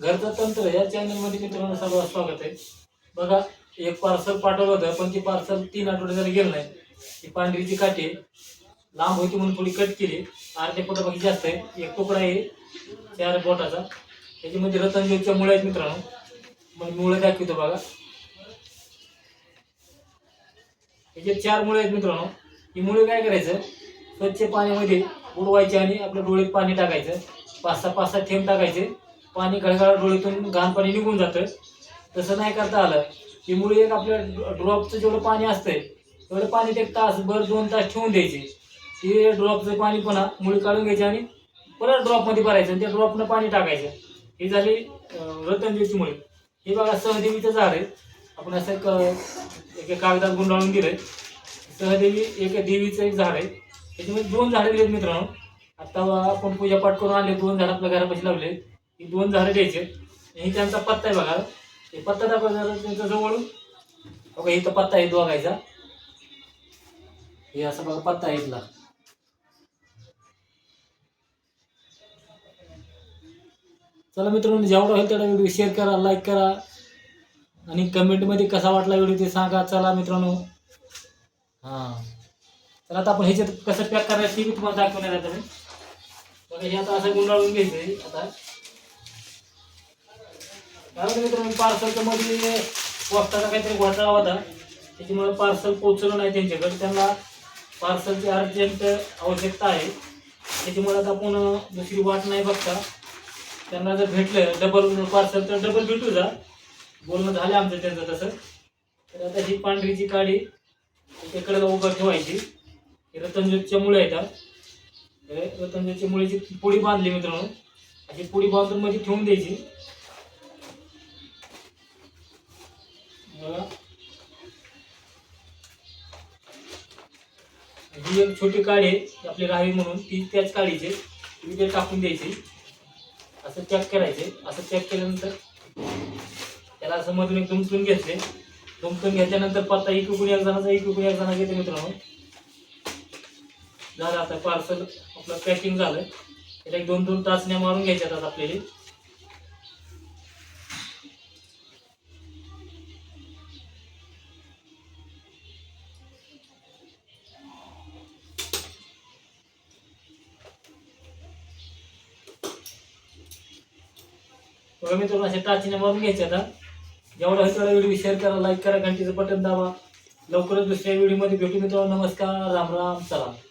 घरचं तंत्र या चॅनलमध्ये मित्रांनो सर्व स्वागत आहे. बघा एक पार्सल पाठवलं होतं पण ती पार्सल तीन आठवडे झाले गेलं नाही ती पांढरीची काठी लांब होती म्हणून थोडी कट केली. अर्ध्या पोटापेक्षा जास्त आहे. एक तुकडा आहे. चार बोटाचा. त्याच्यामध्ये रतनजीवच्या मुळे आहेत मित्रांनो. मग मुळे दाखवतो बघा. याचे चार मुळे आहेत मित्रांनो. ही मुळे काय करायचं? स्वच्छ पाण्यामध्ये बुडवायचे आणि आपल्या डोळ्यात पाणी टाकायचं. पाच सहा पाच सहा थेंब टाकायचे. पाणी गळगळा डोळ्यातून घाण पाणी निघून जातं. तसं नाही करता आलं. ही मुळे एक आपल्या ड्रॉपचं जेवढं पाणी असतंय तेवढं पाणी एक तास भर दोन तास ठेवून द्यायचे. ते ड्रॉपचं पाणी पुन्हा मुळी काढून घ्यायचे आणि परत ड्रॉपमध्ये भरायचं आणि त्या ड्रॉपनं पाणी टाकायचं. ही झाली अं, रतनजीवची मुळे हे बघा सहदेवीचं झाड आहे. आपण असं एक एका कागदात गुंडाळून दिलंय. सहदेवी एक देवीचं एक झाड आहे. त्याच्यामध्ये दोन झाडं दिलेत मित्रांनो. आता आपण पूजापाठ करून आले दोन झाड आपल्या घरापाशी लावले ही दोन झाडं द्यायचे ही त्यांचा पत्ता आहे बघा. हे पत्ता दाखवा जरा त्यांचा जवळून. बघा इथं पत्ता आहे दोघायचा हे असं बघा पत्ता आहे इथला. चला मित्रांनो जेवढा होईल तेवढा व्हिडिओ शेअर करा लाईक करा. आणि कमेंटमध्ये कसा वाटला व्हिडिओ ते सांगा. चला मित्रांनो. हां. तर आता आपण ह्याच्यात कसं पॅक करायचं ते मी तुम्हाला दाखवणार आहे आता मी. बघा हे आता असं गुंडाळून घ्यायचं आहे आता मित्रांनो पार्सलच्या मध्ये पोस्टाचा काहीतरी घोटाळा होता. त्याच्यामुळे पार्सल पोचलं नाही त्यांच्याकडे. त्यांना पार्सलची अर्जंट आवश्यकता आहे. त्याच्यामुळे आता आपण दुसरी वाट नाही बघता. त्यांना जर भेटलं डबल पार्सल तर डबल भेटू जा. बोलणं झालं आमचं त्यांचं तसं. तर आता ही पांढरीची काडी त्याकडे उभं ठेवायची. ही रतनज्योतच्या मुळे येतात हे रतनज्योतच्या मुळेची पुडी बांधली मित्रांनो. अशी पुडी बांधून मध्ये ठेवून द्यायची. ही एक छोटी काळी आहे आपली राहावी म्हणून ती त्याच काळीचे ती ते टाकून द्यायची. असं चेक करायचे. असं चेक केल्यानंतर त्याला असं मधून एक दुमटून घ्यायचे. दुमकून घेतल्यानंतर पत्ता एक इकडून एक जणाचा एक इकडून एक जणाचा घेते मित्रांनो. झालं आता पार्सल आपलं पॅकिंग झालं. त्याला एक दोन दोन तासण्या मारून घ्यायच्यात आता आपल्याला. बघा मित्रांनो असे टाचीने मारून घ्यायचे आता. जेवढा होईल तेवढा व्हिडिओ शेअर करा लाईक करा घंटीचं बटन दाबा. लवकरच दुसऱ्या व्हिडिओमध्ये भेटू मित्रांनो. नमस्कार राम राम चला